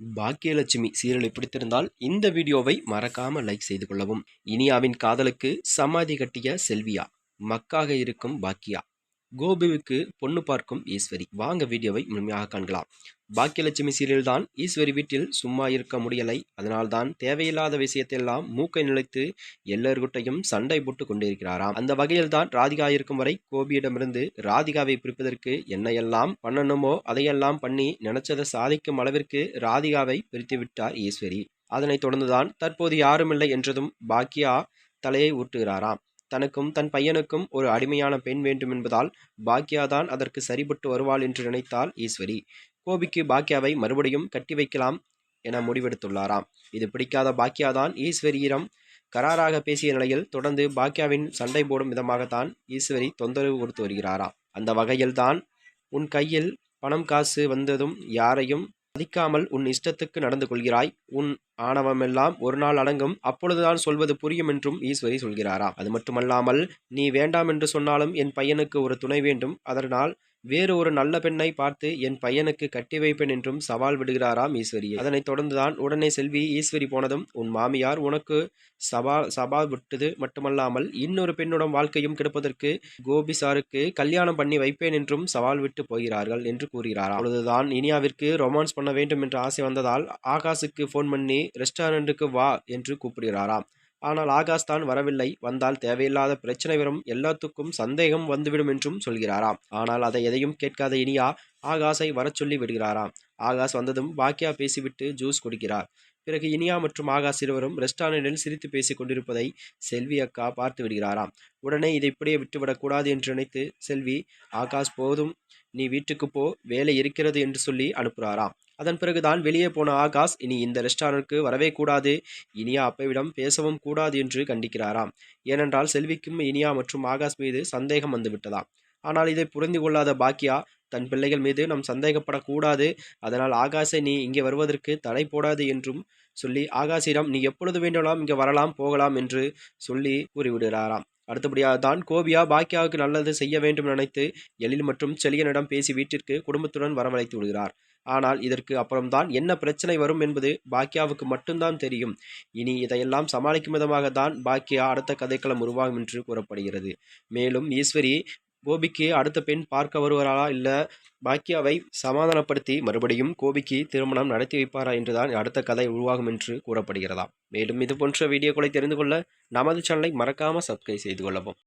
பாக்கியலட்சுமி சீரியலை பிடித்திருந்தால் இந்த வீடியோவை மறக்காம லைக் செய்து கொள்ளவும். இனியாவின் காதலுக்கு சமாதி கட்டிய செல்வியா? மக்காக இருக்கும் பாக்கியா? கோபிவுக்கு பொண்ணு பார்க்கும் ஈஸ்வரி. வாங்க வீடியோவை முழுமையாக காண்கலாம். பாக்கியலட்சுமி சீரியல் தான் ஈஸ்வரி வீட்டில் சும்மா இருக்க முடியலை. அதனால்தான் தேவையில்லாத விஷயத்தையெல்லாம் மூக்கை நிலைத்து எல்லோர்கிட்டையும் சண்டை போட்டு கொண்டிருக்கிறாராம். அந்த வகையில் தான் ராதிகா இருக்கும் வரை கோபியிடமிருந்து ராதிகாவை பிரிப்பதற்கு என்னையெல்லாம் பண்ணணுமோ அதையெல்லாம் பண்ணி நினைச்சதை சாதிக்கும் அளவிற்கு ராதிகாவை பிரித்து விட்டார் ஈஸ்வரி. அதனைத் தொடர்ந்துதான் தற்போது யாருமில்லை என்றதும் பாக்கியா தலையை ஊட்டுகிறாராம். தனக்கும் தன் பையனுக்கும் ஒரு அடிமையான பெண் வேண்டும் என்பதால் பாக்யாதான் அதற்கு சரிபட்டு வருவாள் என்று நினைத்தாள் ஈஸ்வரி. கோபிக்கு பாக்யாவை மறுபடியும் கட்டி வைக்கலாம் என முடிவெடுத்துள்ளாராம். இது பிடிக்காத பாக்யாதான் ஈஸ்வரியிடம் கராராக பேசிய நிலையில் தொடர்ந்து பாக்யாவின் சண்டை போடும் விதமாகத்தான் ஈஸ்வரி தொந்தரவு கொடுத்து வருகிறாராம். அந்த வகையில்தான் உன் கையில் பணம் காசு வந்ததும் யாரையும் மதிக்காமல் உன் இஷ்டத்துக்கு நடந்து கொள்கிறாய். உன் ஆணவமெல்லாம் ஒரு நாள் அடங்கும். அப்பொழுதுதான் சொல்வது புரியும் என்றும் ஈஸ்வரி சொல்கிறாரா. அது மட்டுமல்லாமல் நீ வேண்டாம் என்று சொன்னாலும் என் பையனுக்கு ஒரு துணை வேண்டும். அதனால் வேறு ஒரு நல்ல பெண்ணை பார்த்து என் பையனுக்கு கட்டி வைப்பேன் என்றும் சவால் விடுகிறாராம் ஈஸ்வரி அதனைத் தொடர்ந்துதான் உடனே செல்வி ஈஸ்வரி போனதும் உன் மாமியார் உனக்கு சபா சபா விட்டது மட்டுமல்லாமல் இன்னொரு பெண்ணுடன் வாழ்க்கையும் கிடப்பதற்கு கோபி சாருக்கு கல்யாணம் பண்ணி வைப்பேன் என்றும் சவால் விட்டு போகிறார்கள் என்று கூறுகிறார் அப்பொழுதுதான் இனியாவிற்கு ரொமான்ஸ் பண்ண வேண்டும் என்ற ஆசை வந்ததால் ஆகாஷுக்கு ஃபோன் பண்ணி ரெஸ்டாரண்ட்டுக்கு வா என்று கூப்பிடுகிறாராம். ஆனால் ஆகாஷ் தான் வரவில்லை. வந்தால் தேவையில்லாத பிரச்சனை வரும். எல்லாத்துக்கும் சந்தேகம் வந்துவிடும் என்றும் சொல்கிறாராம். ஆனால் அதை எதையும் கேட்காத இனியா ஆகாஷை வரச் சொல்லி விடுகிறாராம். ஆகாஷ் வந்ததும் பாக்கியா பேசிவிட்டு ஜூஸ் குடிக்கிறார். பிறகு இனியா மற்றும் ஆகாஷ் இருவரும் ரெஸ்டாரண்டில் சிரித்து பேசிக் கொண்டிருப்பதை செல்வி அக்கா பார்த்து விடுகிறாராம். உடனே இதை இப்படியே விட்டுவிடக்கூடாது என்று நினைத்து செல்வி ஆகாஷ் போதும். நீ வீட்டுக்கு போ வேலை இருக்கிறது என்று சொல்லி அனுப்புகிறாராம். அதன் பிறகுதான் வெளியே போன ஆகாஷ் இனி இந்த ரெஸ்டாரண்ட்க்கு வரவே கூடாது. இனியா அப்பாவிடம் பேசவும் கூடாது என்று கண்டிக்கிறாராம். ஏனென்றால் செல்விக்கும் இனியா மற்றும் ஆகாஷ் மீது சந்தேகம் வந்துவிட்டதாம். ஆனால் இதை புரிந்து கொள்ளாத பாக்கியா தன் பிள்ளைகள் மீது நம் சந்தேகப்படக்கூடாது. அதனால் ஆகாஷை நீ இங்கே வருவதற்கு தடை போடாது என்றும் சொல்லி ஆகாஷிடம் நீ எப்பொழுது வேண்டுமானாலும் இங்கே வரலாம் போகலாம் என்று சொல்லி கூறிவிடுகிறாராம். அடுத்தபடியாக தான் கோபியா பாக்கியாவுக்கு நல்லது செய்ய வேண்டும் நினைத்து எழில் மற்றும் செலியனிடம் பேசி வீட்டிற்கு குடும்பத்துடன் வரவழைத்து விடுகிறார். ஆனால் இதற்கு அப்புறம்தான் என்ன பிரச்சனை வரும் என்பது பாக்கியாவுக்கு மட்டும்தான் தெரியும். இனி இதையெல்லாம் சமாளிக்கும் விதமாக தான் பாக்கியா அடுத்த கதைக்களம் உருவாகும் என்று கூறப்படுகிறது. மேலும் ஈஸ்வரி கோபிக்கு அடுத்த பெண் பார்க்க வருவாரா இல்லை பாக்கியாவை சமாதானப்படுத்தி மறுபடியும் கோபிக்கு திருமணம் நடத்தி வைப்பாரா என்றுதான் அடுத்த கதை உருவாகும் என்று கூறப்படுகிறதா மேலும் இது போன்ற வீடியோக்களை தெரிந்து கொள்ள நமது சேனலை மறக்காமல் சப்ஸ்கிரைப் செய்து கொள்ளவும்.